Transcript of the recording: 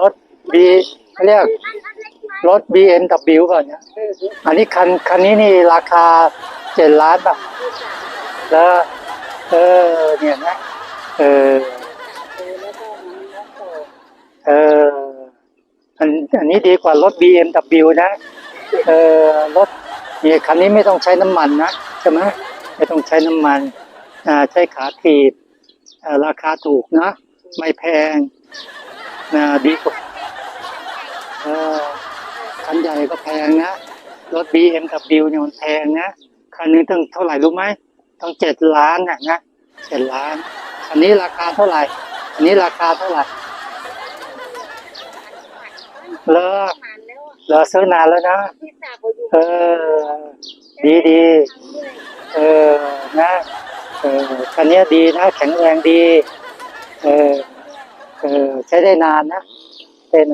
รถบีเขาเรียกรถ BMW ก่อนเนี่ย อันนี้คันคันนี้นี่ราคาเจ็ดล้านป่ะ แล้ว เออ เนี่ยนะ เออ เออ อันอันนี้ดีกว่ารถ BMW นะ เออ รถเนี่ยคันนี้ไม่ต้องใช้น้ำมันนะใช่ไหมไม่ต้องใช้น้ำมัน อ่า ใช้ขาถีบราคาถูกนะ ไม่แพง นะดีกว่าเออคันใหญ่ก็แพงนะ รถ BMW เนี่ยมันแพงนะ คันนึงตั้งเท่าไหร่รู้ไหมต้องเจ็ดล้านนะนะเจ็ดล้าน อันนี้ราคาเท่าไหร่ อันนี้ราคาเท่าไหร่เลิกนานแล้วอะเราซื้อนานแล้วนะ เออ ดีดีเออ นะ เออคันนี้ดีนะ แข็งแรงดี เออ ใช้ได้นานนะเป็น